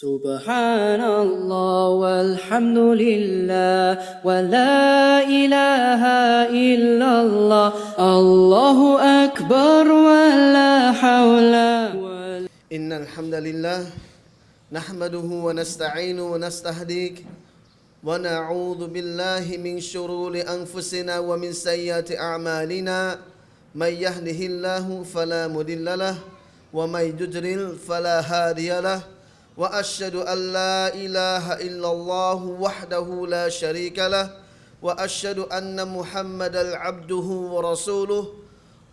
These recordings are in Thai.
سبحان الله والحمد لله ولا إله إلا الله الله أكبر ولا حول إن الحمد لله نحمده ونستعينه ونستهديك ونعوذ بالله من شرور أنفسنا ومن سيئات أعمالنا من يهده الله فلا مضل له ومن يضلل فلا هادي له وأشهد أن لا إله إلا الله وحده لا شريك له وأشهد أن محمدا عبده ورسوله.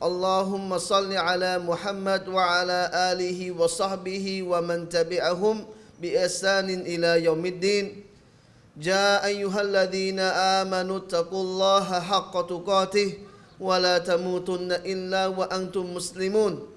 اللهم صل على محمد وعلى آله وصحبه ومن تبعهم بإحسان إلى يوم الدين. يا أيها الذين آمنوا اتقوا الله حق تقاته ولا تموتن إلا وأنتم مسلمون.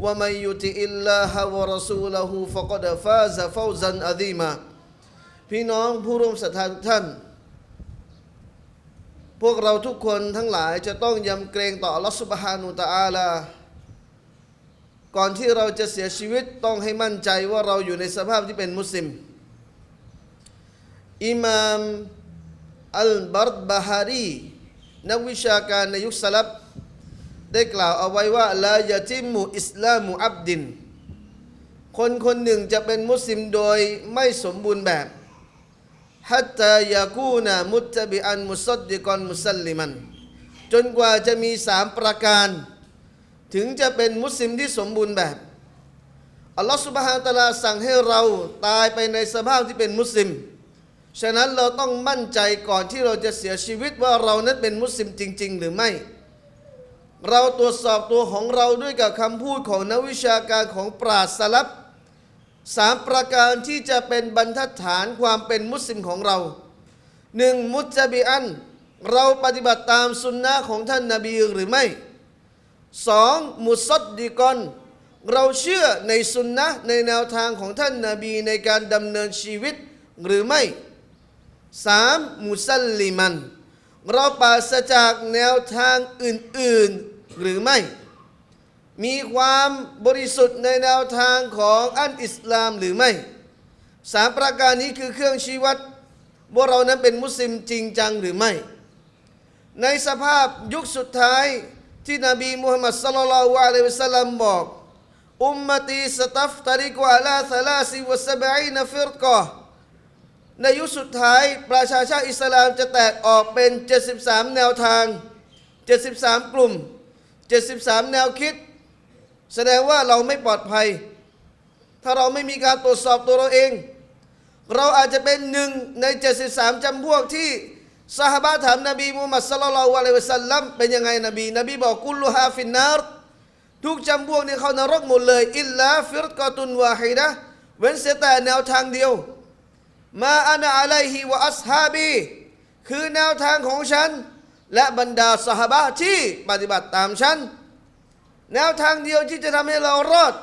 ومن يطع الله ورسوله فقد فاز فوزا عظيما พี่น้องผู้ร่วมศรัทธาทุกท่าน พวกเราทุกคนทั้งหลายจะต้องยำเกรงต่ออัลลอฮฺสุบฮานุตะอาลา ก่อนที่เราจะเสียชีวิตต้องให้มั่นใจว่าเราอยู่ในสภาพที่เป็นมุสลิม อิมามอัลบารบาฮารีนักวิชาการในยุคสลับ ได้กล่าวเอาไว้ว่าลายาจิมุอิสลามุอับดิน คนคนหนึ่งจะเป็นมุสลิมโดยไม่สมบูรณ์แบบฮัตตายากูนามุตตบิอันมุสดดิกอนมุสลิมัน จนกว่าจะมีสามประการ ถึงจะเป็นมุสลิมที่สมบูรณ์แบบอัลลอฮฺสุบฮานตะลาสั่งให้เราตายไปในสภาพที่เป็นมุสลิม ฉะนั้นเราต้องมั่นใจก่อนที่เราจะเสียชีวิตว่าเรานั้นเป็นมุสลิมจริง ๆ หรือไม่ เราตรวจสอบตัวของเราด้วยกับคำพูดของนักวิชาการของปราชญ์สลับสามประการที่จะเป็นบรรทัดฐานความเป็นมุสลิมของเราหนึ่งมุจจบิอัน เราปฏิบัติตามสุนนะของท่านนาบีหรือไม่สองมุสดดิกอนเราเชื่อในสุนนะในแนวทางของท่านนาบีในการดำเนินชีวิตหรือไม่สามมุสลลิมัน เราปราศจากแนวทางอื่น ๆ หรือไม่ มีความบริสุทธิ์ในแนวทางของอันอิสลามหรือไม่สามประการนี้คือเครื่องชี้วัดว่าเรานั้นเป็นมุสลิมจริงจังหรือไม่ ในสภาพยุคสุดท้ายที่นบีมุฮัมมัดสลลัลลอฮุอะลัยฮิวะสัลลัมบอก อุมมตีสตัฟตาริกวะลาซาลาซิวะสบอีนฟิรกอในยุคสุดท้ายประชาชาติอิสลามจะแตกออกเป็น 73 แนวทาง 73 กลุ่ม 73 แนวคิด แสดงว่าเราไม่ปลอดภัย ถ้าเราไม่มีการตรวจสอบตัวเราเอง เราอาจจะเป็นหนึ่งใน 73จำพวกที่สหบาถามนบีมุฮัมมัดสลลัลลอฮุอะลัยฮิวะสัลลัมเป็นยังไงนบี นบีบอกกุลลูฮาฟินนารทุกจำพวกนี้เขานรกหมดเลยอิลลาฟิรกอตุนวาฮิดะเว้นเสียแต่แนวทางเดียว มาอานาอะไลฮิวะอัสฮาบี คือแนวทางของฉัน และบรรดาสหบะที่ปฏิบัติตามฉัน แนวทางเดียวที่จะทำให้เรารอด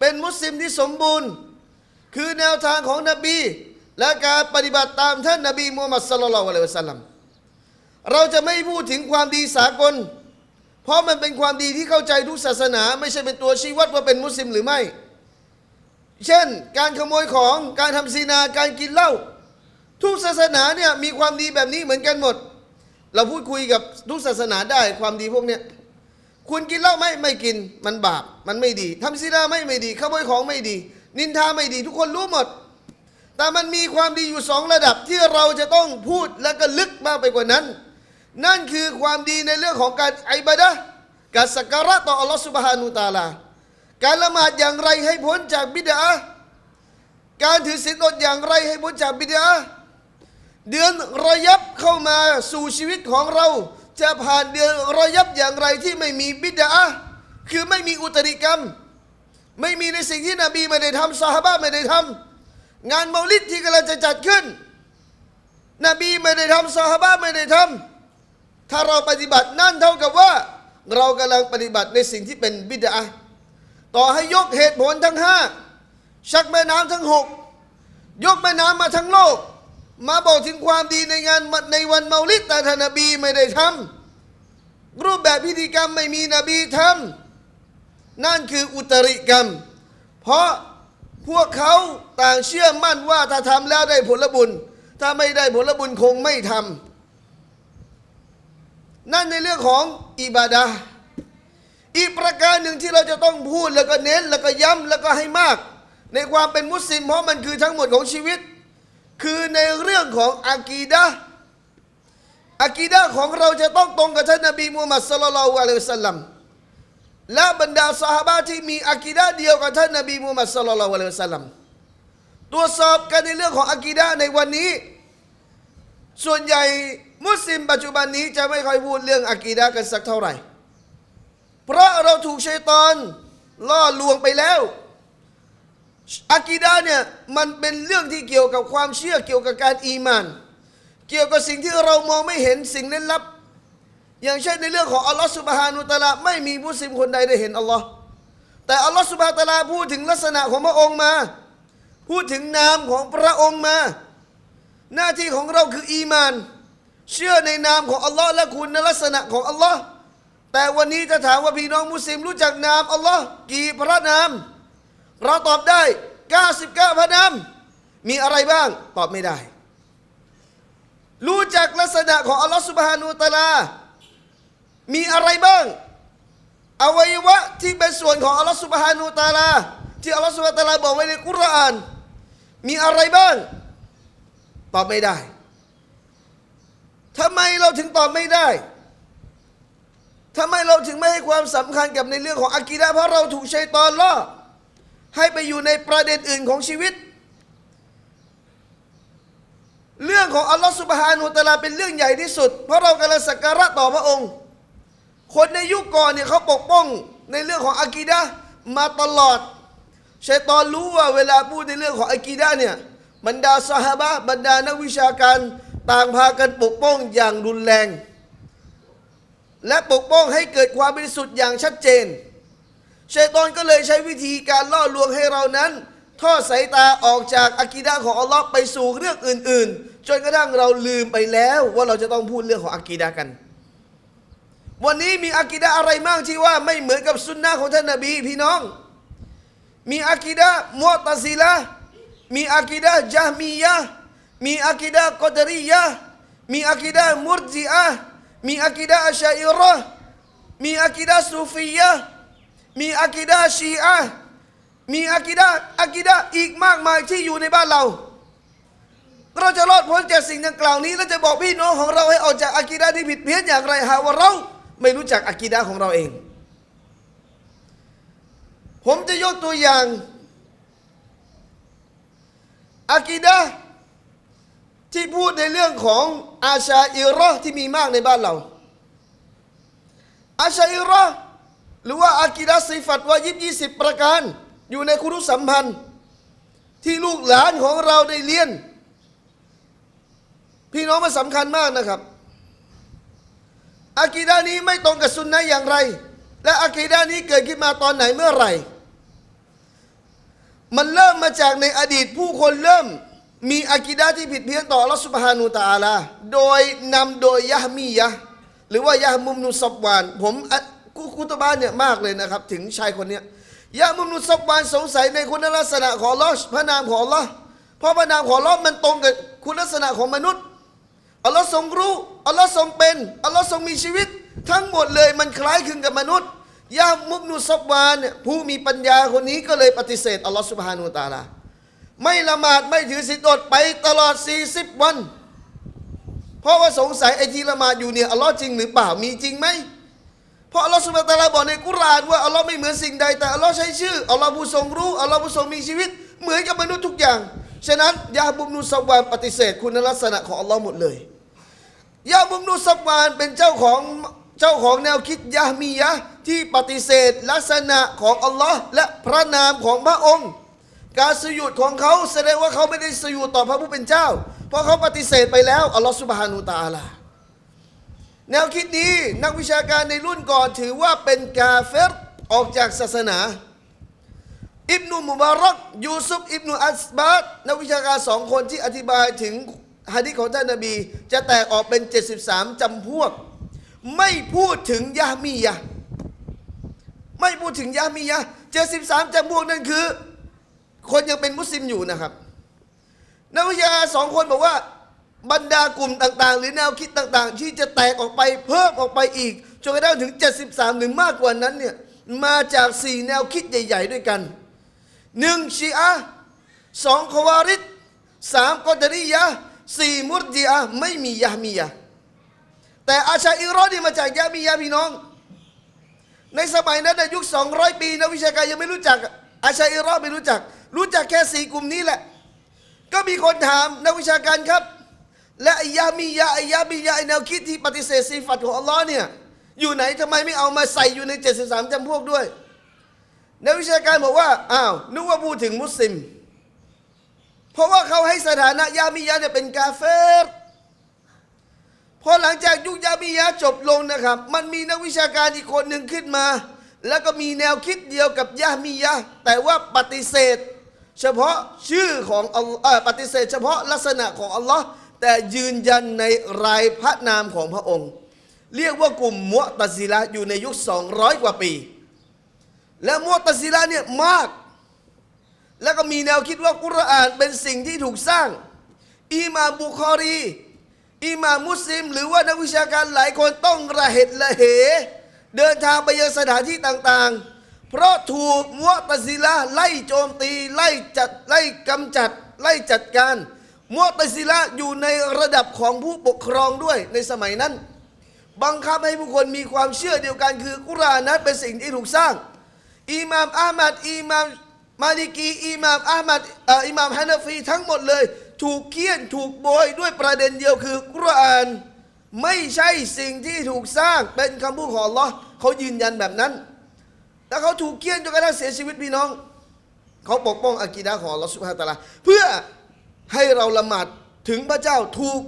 เป็นมุสลิมที่สมบูรณ์ คือแนวทางของนบี และการปฏิบัติตามท่านนบีมูฮัมมัดสลลัลลอะลัยวะสัลลัมเราจะไม่พูดถึงความดีสากล เพราะมันเป็นความดีที่เข้าใจทุกศาสนา ไม่ใช่เป็นตัวชี้วัดว่าเป็นมุสลิมหรือไม่ เช่น การขโมยของการทำซีนาการกินเหล้าทุกศาสนาเนี่ยมีความดีแบบนี้เหมือนกันหมด เราพูดคุยกับทุกศาสนาได้ความดีพวกเนี้ยคุณกินเหล้าไหมไม่กินมันบาปมันไม่ดีทำซีนาไม่ไม่ดีขโมยของไม่ดี นินทาไม่ดี ทุกคนรู้หมด แต่มันมีความดีอยู่สองระดับที่เราจะต้องพูดและก็ลึกมากไปกว่านั้น นั่นคือความดีในเรื่องของการอิบาดะการสักการะต่ออัลลอฮฺสุบฮานุตาลา การละหมาดอย่างไรให้พ้นจากบิดาการถือศีลอดอย่างไรให้พ้นจากบิดา เดือนรอยับเข้ามาสู่ชีวิตของเรา จะผ่านเดือนรอยับอย่างไรที่ไม่มีบิดาคือไม่มีอุตริกรรม ไม่มีในสิ่งที่นบีไม่ได้ทำซาฮาบะไม่ได้ทำงานเมาลิดที่กำลังจะจัดขึ้น นบีไม่ได้ทำซอฮาบะไม่ได้ทำถ้าเราปฏิบัตินั่นเท่ากับว่า เรากำลังปฏิบัติในสิ่งที่เป็นบิดาต่อให้ยกเหตุผลทั้งห้าชักแม่น้ำทั้งหกยกแม่น้ำมาทั้งโลก มาบอกถึงความดีในงานในวันเมาลิดแต่ท่านนบีไม่ได้ทำรูปแบบพิธีกรรมไม่มีนบีทำนั่นคืออุตริกรรม เพราะพวกเขาต่างเชื่อมั่นว่าถ้าทำแล้วได้ผลบุญ ถ้าไม่ได้ผลบุญคงไม่ทำนั่นในเรื่องของอิบาดาอีกประการหนึ่งที่เราจะต้องพูดแล้วก็เน้นแล้วก็ย้ำแล้วก็ให้มาก ในความเป็นมุสลิมเพราะมันคือทั้งหมดของชีวิต คือในเรื่องของอากีดะอากีดะของเราจะต้องตรงกับท่านนบีมูฮัมมัดสุลลัลลอฮุอะลัยฮิสัลลัมและบรรดาสหายที่มีอากีดะเดียวกับท่านนบีมูฮัมมัดสุลลัลลอฮุอะลัยฮิสัลลัมตรวจสอบกันในเรื่องของอากีดะในวันนี้ ส่วนใหญ่มุสลิมปัจจุบันนี้จะไม่ค่อยพูดเรื่องอากีดะกันสักเท่าไหร่ เพราะเราถูกชัยตอนล่อลวงไปแล้ว อากีดะห์เนี่ยมันเป็นเรื่องที่เกี่ยวกับความเชื่อเกี่ยวกับการอีมาน เกี่ยวกับสิ่งที่เรามองไม่เห็นสิ่งล่นลับ อย่างเช่นในเรื่องของอัลลอฮฺสุบฮานุตะลาไม่มีมุสลิมคนใดได้เห็นอัลลอฮ์แต่อัลลอฮฺสุบฮานุตะลาพูดถึงลักษณะของพระองค์มา พูดถึงนามของพระองค์มา หน้าที่ของเราคืออีมาน เชื่อในนามของอัลลอฮ์และคุณลักษณะของอัลลอฮ์แต่วันนี้จะถามว่าพี่น้องมุสลิมรู้จักนามอัลลอฮ์กี่พระนาม เราตอบได้ 99พระนามมีอะไรบ้างตอบไม่ได้ รู้จักลักษณะของอัลลอฮ์สุบฮานูตะลา มีอะไรบ้าง อวัยวะที่เป็นส่วนของอัลลอฮฺสุบฮานูตะลา ที่อัลลอฮฺสุบฮานูตะลาบอกไว้ในกุรอาน มีอะไรบ้าง ตอบไม่ได้ทำไมเราถึงตอบไม่ได้ทำไมเราถึงไม่ให้ความสำคัญกับในเรื่องของอากีดะเพราะเราถูกชัยตอนล่อ ให้ไปอยู่ในประเด็นอื่นของชีวิต เรื่องของอัลลอฮฺสุบฮานูตะลาเป็นเรื่องใหญ่ที่สุด เพราะเรากำลังสักการะต่อพระองค์ คนในยุคก่อนเนี่ยเขาปกป้องในเรื่องของอากีดะมาตลอดชัยตอนรู้ว่าเวลาพูดในเรื่องของอากีดะเนี่ยบรรดาสหาบะบรรดานักวิชาการต่างพากันปกป้องอย่างรุนแรง และปกป้องให้เกิดความบริสุทธิ์อย่างชัดเจน ชัยตอนก็เลยใช้วิธีการล่อลวงให้เรานั้น ทอดสายตาออกจากอากีดะของอัลลอฮ์ไปสู่เรื่องอื่น ๆ จนกระทั่งเราลืมไปแล้วว่าเราจะต้องพูดเรื่องของอากีดะกัน วันนี้มีอากีดะอะไรบ้างที่ว่าไม่เหมือนกับสุนนะของท่านนบีพี่น้อง มีอากีดะมุตซิละมีอากีดะจามียะมีอากีดะกอดรียะมีอากีดะมุรจิอะมีอากีดะอัชชัยราะห์มีอากีดะซูฟียะ มีอากีดะชีอะมีอากีดะอากีดะอีกมากมายที่อยู่ในบ้านเรา เราจะรอดพ้นจากสิ่งดังกล่าวนี้และจะบอกพี่น้องของเราให้ออกจากอากีดะที่ผิดเพี้ยนอย่างไรหาว่าเราไม่รู้จักอากีดะของเราเอง ผมจะยกตัวอย่างอากีดะที่พูดในเรื่องของอาชาอิราะห์ที่มีมากในบ้านเรา อาชาอิราะ หรือว่าอากีดะห์สิฟัตวายิบยี่สิบประการ อยู่ในคุรุสัมพันธ์ ที่ลูกหลานของเราได้เรียน พี่น้องมันสำคัญมากนะครับอากีดะห์นี้ไม่ตรงกับสุนนะอย่างไร และอากีดะห์นี้เกิดขึ้นมาตอนไหนเมื่อไหร่ มันเริ่มมาจากในอดีตผู้คนเริ่มมีอากีดะห์ที่ผิดเพี้ยนต่ออัลอฮฺสุบฮานูตาลา โดยนำโดยยะมียะหรือว่ายะมุมนุสับวาน ผม อะกุตบานเนี่ยมากเลยนะครับ ถึงชายคนเนี้ยยะมุมนุสบานสงสัยในคุณลักษณะของลอฮ์พระนามของลอเพราะพระนามของลอมันตรงกับคุณลักษณะของมนุษย์อัลลอฮ์ทรงรู้อัลลอฮ์ทรงเป็นอัลลอฮ์ทรงมีชีวิต ทั้งหมดเลยมันคล้ายคลึงกับมนุษย์ยามุบนุซบานเนี่ยผู้มีปัญญาคนนี้ก็เลยปฏิเสธอัลลอฮ์สุบฮานูตาลาไม่ละหมาดไม่ถือศีลอดไปตลอด 40 วัน เพราะว่าสงสัยไอ้ที่ละหมาดอยู่เนี่ยอัลลอฮ์จริงหรือเปล่ามีจริงไหม เพราะอัลลอฮ์สุบะตะอาลาบอกในกุรอานว่าอัลลอฮ์ไม่เหมือนสิ่งใดแต่อัลลอฮ์ใช้ชื่ออัลลอฮ์ผู้ทรงรู้อัลลอฮ์ผู้ทรงมีชีวิต เหมือนกับมนุษย์ทุกอย่าง ฉะนั้นยาบุบนุซับวานปฏิเสธคุณลักษณะของอัลลอฮ์หมดเลยยาบุบนุซับวานเป็นเจ้าของเจ้าของแนวคิดยามียะที่ปฏิเสธลักษณะของอัลลอฮ์และพระนามของพระองค์ การสยุดของเขาแสดงว่าเขาไม่ได้สยุดต่อพระผู้เป็นเจ้า เพราะเขาปฏิเสธไปแล้วอัลลอฮฺสุบฮานูตาลา แนวคิดนี้นักวิชาการในรุ่นก่อนถือว่าเป็นกาเฟรออกจากศาสนา อิบนุมุบารักยูซุฟอิบนุอัสบาดนักวิชาการสองคนที่อธิบายถึงฮะดิษของท่านนบี จะแตกออกเป็น 73จำพวก ไม่พูดถึงยะฮ์มียะไม่พูดถึงยะฮ์มียะ73จำพวกนั่นคือ คนยังเป็นมุสลิมอยู่นะครับ นักวิชาการสองคนบอกว่า บรรดากลุ่มต่างๆ หรือแนวคิดต่างๆ ที่จะแตกออกไปเพิ่มออกไปอีกจนกระทั่งถึง 73 หรือมากกว่านั้นเนี่ยมาจาก 4 แนวคิดใหญ่ ๆ ด้วยกันหนึ่งชีอะห์สองควาริดสามกอดาริยะสี่มุรจิอะห์ไม่มียะฮ์มียะแต่อาชาอิรอนี่มาจากยะฮ์มียะพี่น้อง ในสมัยนั้นในยุค 200 ปีนักวิชาการยังไม่รู้จักอาชาอิรอไม่รู้จัก รู้จักแค่สี่กลุ่มนี้แหละ ก็มีคนถามนักวิชาการครับ และอยามียาอยามียาแนวคิดที่ปฏิเสธสีฟัตของอัลลอฮ์เนี่ยอยู่ไหนทำไมไม่เอามาใส่อยู่ใน 73จำพวกด้วยนักวิชาการบอกว่าอ้าวนึกว่าพูดถึงมุสลิม เพราะว่าเขาให้สถานะยามียาเนี่ยเป็นกาเฟรพอหลังจากยุคยามียาจบลงนะครับ มันมีนักวิชาการอีกคนหนึ่งขึ้นมา แล้วก็มีแนวคิดเดียวกับยามียาแต่ว่าปฏิเสธ เฉพาะชื่อของอัลเอ่อปฏิเสธ เฉพาะลักษณะของอัลลอฮ์ แต่ยืนยันในรายพระนามของพระองค์ เรียกว่ากลุ่มมุตะซิละอยู่ในยุค 200 กว่าปี และมุตะซิละเนี่ยมาก แล้วก็มีแนวคิดว่ากุรอานเป็นสิ่งที่ถูกสร้างอิมามบุคอรีอิมามมุสลิม หรือว่านักวิชาการหลายคนต้องระเหตุระเห เดินทางไปยังสถานที่ต่างๆ เพราะถูกมุตะซิละไล่โจมตีไล่จัดไล่กำจัดไล่จัดการ มุอ์ตซิละอยู่ในระดับของผู้ปกครองด้วยในสมัยนั้น บังคับให้ผู้คนมีความเชื่อเดียวกันคือกุรานนั้นเป็นสิ่งที่ถูกสร้าง อิหม่ามอามัดอิหม่ามมาลิกีอิหม่ามอามัดอิหม่ามฮานาฟีทั้งหมดเลย ถูกเคี่ยนถูกโบยด้วยประเด็นเดียวคือกุราน ไม่ใช่สิ่งที่ถูกสร้างเป็นคำพูดของลอเขายืนยันแบบนั้นแล้วเขาถูกเคี่ยนจนกระทั่งเสียชีวิตพี่น้อง เขาปกป้องอากีดะของอัลอสุบฮานะตาลาเพื่อ ให้เราละหมาดถึงพระเจ้าถูก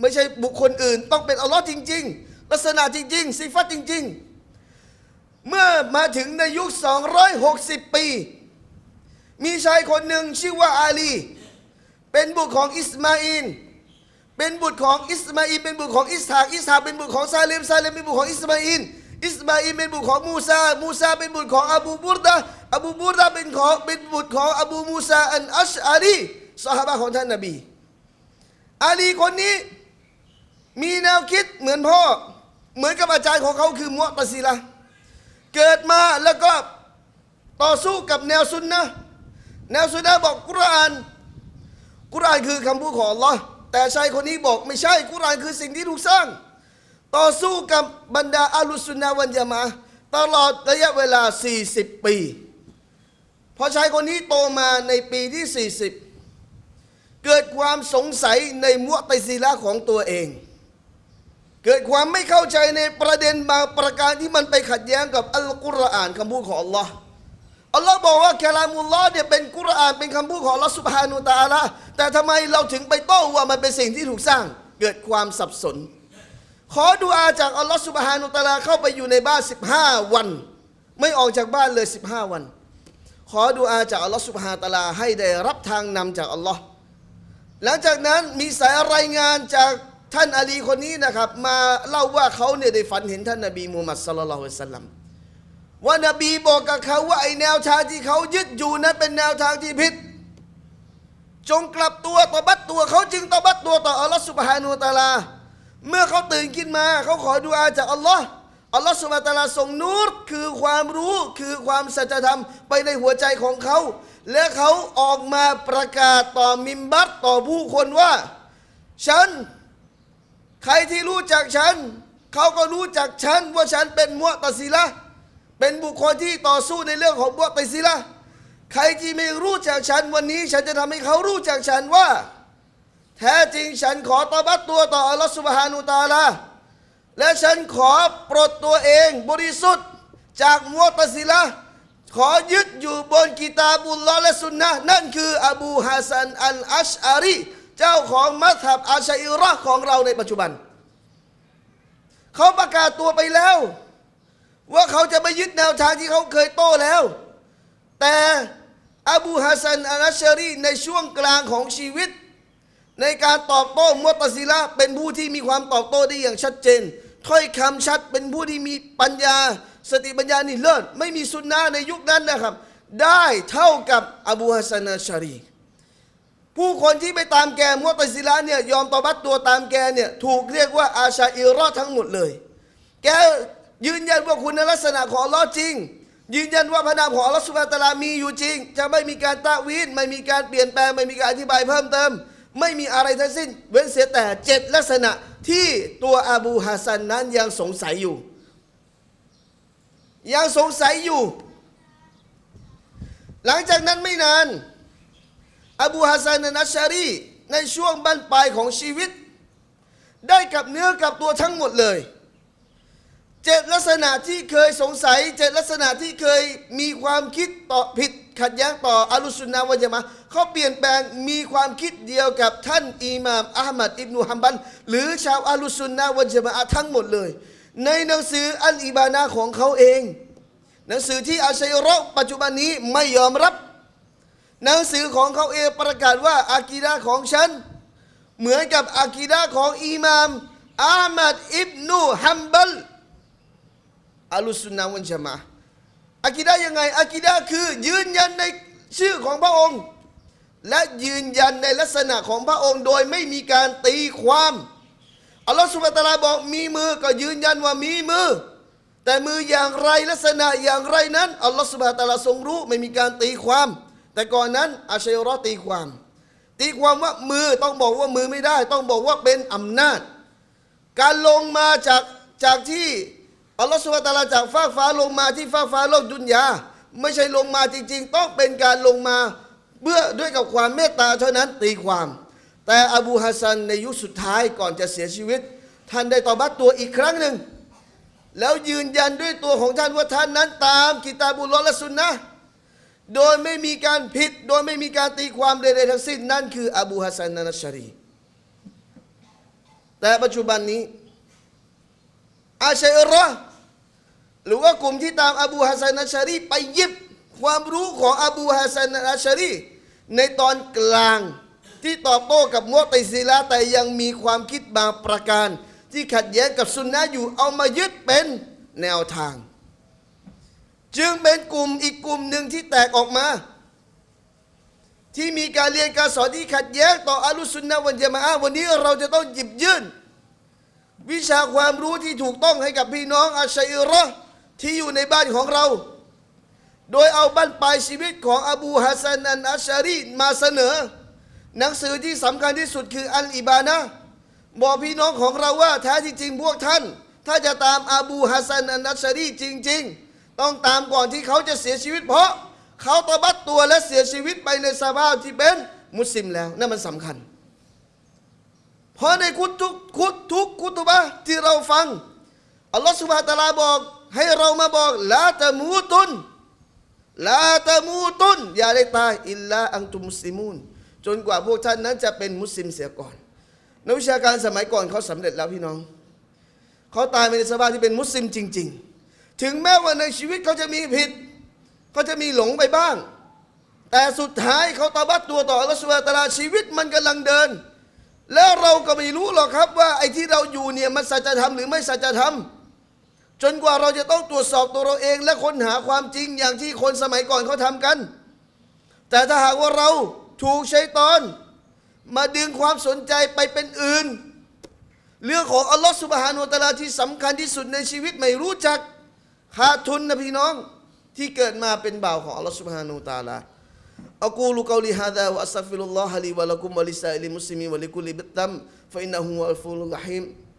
ไม่ใช่บุคคลอื่น ต้องเป็นอัลลอฮ์จริง ๆ ลักษณะจริง ๆ สิฟัตจริง ๆ เมื่อมาถึงในยุค 260 ปี มีชายคนหนึ่งชื่อว่าอาลี เป็นบุตรของอิสมาอินเป็นบุตรของอิสมาอินเป็นบุตรของอิสฮากอิสฮากเป็นบุตรของซาเลมซาเลมเป็นบุตรของอิสมาอินอิสมาอินเป็นบุตรของมูซา มูซาเป็นบุตรของอบูบุรดาอบูบุรดาเป็นของเป็นบุตรของอบูมูซาอันอัชอารี สหายของท่านนบี อาลีคนนี้มีแนวคิดเหมือนพ่อ เหมือนกับอาจารย์ของเขาคือมุอ์ตซิละเกิดมาแล้วก็ต่อสู้กับแนวซุนนะแนวซุนนะบอกกุรอาน กุรอานคือคำพูดของอัลลอฮ์แต่ชายคนนี้บอกไม่ใช่กุรอานคือสิ่งที่ถูกสร้าง ต่อสู้กับบรรดาอาลุซุนนะวันยะมาตลอดระยะเวลา 40 ปี พอชายคนนี้โตมาในปีที่ 40 เกิดความสงสัยในมุอ์ตะซิละของตัวเอง เกิดความไม่เข้าใจในประเด็นบางประการที่มันไปขัดแย้งกับอัลกุรอานคำพูดของอัลลอฮ์อัลลอฮ์บอกว่าแคลามุลลอฮ์เนี่ยเป็นกุรอานเป็นคำพูดของอัลลอฮ์สุบฮานุตาลาแต่ทำไมเราถึงไปโต้ว่ามันเป็นสิ่งที่ถูกสร้าง เกิดความสับสน ขอดุอาจากอัลลอฮ์สุบฮานุตาลาเข้าไปอยู่ในบ้าน 15 วัน ไม่ออกจากบ้านเลย 15 วัน ขอดุอาจากอัลลอฮ์สุบฮานุตาลาให้ได้รับทางนำจากอัลลอฮ์ หลังจากนั้นมีสายรายงานจากท่านอาลีคนนี้นะครับ มาเล่าว่าเขาเนี่ยได้ฝันเห็นท่านนบีมูฮัมมัดสลลัลฮุอะวะสัลลัมว่านบีบอกกับเขาว่าไอแนวทางที่เขายึดอยู่นั้นเป็นแนวทางที่ผิด จงกลับตัวตอบัตตัวเขาจึงตอบัตตัวต่ออัลลอฮฺสุบฮานุวะตะอาลา เมื่อเขาตื่นขึ้นมาเขาขอดุอาจากอัลลอฮ์ อัลลอฮฺสุบะตาลาส่งนูรคือความรู้คือความสัจธรรมไปในหัวใจของเขา และเขาออกมาประกาศต่อมิมบัตต่อผู้คนว่า ฉัน ใครที่รู้จักฉัน เขาก็รู้จักฉัน ว่าฉันเป็นมุอ์ตซิละเป็นบุคคลที่ต่อสู้ในเรื่องของมุอ์ตซิละใครที่ไม่รู้จักฉันวันนี้ ฉันจะทำให้เขารู้จักฉันว่า แท้จริงฉันขอตบัตตัวต่ออัลลอฮฺสุบฮานุตาลา และฉันขอปลดตัวเองบริสุทธิ์ จากมุอ์ตะซิละขอยึดอยู่บนกิตาบุลลอและสุนนะนั่นคืออบูฮาซันอัลอัชอารีเจ้าของมัธบอาชัยราะของเราในปัจจุบัน เขาประกาศตัวไปแล้ว ว่าเขาจะไม่ยึดแนวทางที่เขาเคยโต้แล้ว แต่อบูฮัสซันอัลอัชชารีในช่วงกลางของชีวิต ในการตอบโต้มุตซิละเป็นผู้ที่มีความตอบโต้ได้อย่างชัดเจน ถ้อยคำชัดเป็นผู้ที่มีปัญญา สติปัญญานี่เลิศไม่มีสุนนะในยุคนั้นนะครับ ได้เท่ากับอบูฮัสนอัลอัชารี ผู้คนที่ไปตามแกมุตซิละเนี่ยยอมตอบัตตัวตามแกเนี่ยถูกเรียกว่าอาชาอิรอทั้งหมดเลย แกยืนยันว่าคุณลักษณะของลอจริง ยืนยันว่าพระนามของอัลอสุบะตาลามีอยู่จริง จะไม่มีการตะวีนไม่มีการเปลี่ยนแปลงไม่มีการอธิบายเพิ่มเติม ไม่มีอะไรทั้งสิ้น เว้นเสียแต่เจ็ดลักษณะที่ตัวอบูฮัสซันนั้นยังสงสัยอยู่ ยังสงสัยอยู่ หลังจากนั้นไม่นานอบูฮัสซันนัชชารีในช่วงบั้นปลายของชีวิต ได้กับเนื้อกับตัวทั้งหมดเลยเจ็ดลักษณะที่เคยสงสัยเจ็ดลักษณะที่เคยมีความคิดต่อผิด ขัดแย้งต่ออัลุสุนนะวะญะมะเขาเปลี่ยนแปลงมีความคิดเดียวกับท่านอิหม่ามอัลมัดอิบนุฮัมบันหรือชาวอัลุสุนนะวะญะมะทั้งหมดเลย ในหนังสืออัลอิบานะของเขาเอง หนังสือที่อาชัยราะห์ปัจจุบันนี้ไม่ยอมรับ หนังสือของเขาเองประกาศว่าอากีดะห์ของฉัน เหมือนกับอากีดะห์ของอิหม่ามอามัดอิบนุฮัมบัลอัลุสุนนะวะมาอะ อากีดะยังไงอากีดะคือ ยืนยันในชื่อของพระองค์ และยืนยันในลักษณะของพระองค์ โดยไม่มีการตีความอัลลอฮฺสุบะตาลาบอกมีมือก็ยืนยันว่ามีมือ แต่มืออย่างไรลักษณะอย่างไรนั้นอัลลอฮฺสุบะตาลาทรงรู้ไม่มีการตีความ แต่ก่อนนั้นอาชัยรอตีความ ตีความว่ามือต้องบอกว่ามือไม่ได้ ต้องบอกว่าเป็นอำนาจ การลงมาจากจากที่ อัลลอฮฺสุบฮานะตาลาจากฟ้ากฟ้าลงมาที่ฟ้ากฟ้าโลกดุนยาไม่ใช่ลงมาจริง ๆ ต้องเป็นการลงมาเพื่อด้วยกับความเมตตาเท่านั้นตีความ แต่อบูฮัสซันในยุคสุดท้ายก่อนจะเสียชีวิต ท่านได้ตอบัตตัวอีกครั้งหนึ่ง แล้วยืนยันด้วยตัวของท่านว่าท่านนั้นตามกิตาบุลลอฮ์และสุนนะโดยไม่มีการผิด โดยไม่มีการตีความใดๆทั้งสิ้นนั่นคืออบูฮัสซันนันชารีแต่ปัจจุบันนี้อาชัยรอ หรือว่ากลุ่มที่ตามอบูฮัสซันนันชารีไปยิบความรู้ของอบูฮัสซันนันชารีในตอนกลางที่ตอบโต้กับมุตัซิละห์แต่ยังมีความคิดบางประการ ที่ขัดแย้งกับสุนนะอยู่เอามายึดเป็นแนวทาง จึงเป็นกลุ่มอีกกลุ่มหนึ่งที่แตกออกมา ที่มีการเรียนการสอนที่ขัดแย้งต่ออัลลุสุนนะวันยะมาอะห์วันนี้เราจะต้องหยิบยื่น วิชาความรู้ที่ถูกต้องให้กับพี่น้องอาชัยรา ที่อยู่ในบ้านของเรา โดยเอาบั้นปลายชีวิตของอบูฮัสซันอันอัชชารีมาเสนอ หนังสือที่สำคัญที่สุดคืออัลอิบานะบอกพี่น้องของเราว่าแท้ที่จริงพวกท่าน ถ้าจะตามอบูฮัสซันอันอัชชารีจริง ๆ ต้องตามก่อนที่เขาจะเสียชีวิต เพราะเขาตบัดตัวและเสียชีวิตไปในสภาพที่เป็นมุสลิมแล้วนั่นมันสำคัญ เพราะในคุตทุกคุตทุกคุตบะที่เราฟังอัลลอฮฺสุบฮานะตะลาบอก ให้เรามาบอกลาตะมูตุนลาตะมูตุนอย่าได้ตายอิลลาอังตุมุสลิมูนจนกว่าพวกท่านนั้นจะเป็นมุสลิมเสียก่อนนักวิชาการสมัยก่อนเขาสำเร็จแล้วพี่น้องเขาตายไปในสภาพที่เป็นมุสลิมจริง ๆ ถึงแม้ว่าในชีวิตเขาจะมีผิดเขาจะมีหลงไปบ้าง แต่สุดท้ายเขาตอบัตตัวต่ออัลลอฮฺสุบฮาตะอาลาชีวิตมันกำลังเดิน แล้วเราก็ไม่รู้หรอกครับว่าไอ้ที่เราอยู่เนี่ยมันสัจธรรมหรือไม่สัจธรรม จนกว่าเราจะต้องตรวจสอบตัวเราเอง และค้นหาความจริงอย่างที่คนสมัยก่อนเขาทำกัน แต่ถ้าหากว่าเราถูกชัยตอน มาดึงความสนใจไปเป็นอื่น เรื่องของอัลลอฮฺสุบฮานุวะตะอาลาที่สำคัญที่สุดในชีวิตไม่รู้จักขาดทุนนะพี่น้อง ที่เกิดมาเป็นบ่าวของอัลลอฮฺสุบฮานุวะตะอาลา أقول قولي هذا وأستغفر الله لي ولكم ولسائر المسلمين ولكل ذنب فإنه هو الغفور الرحيم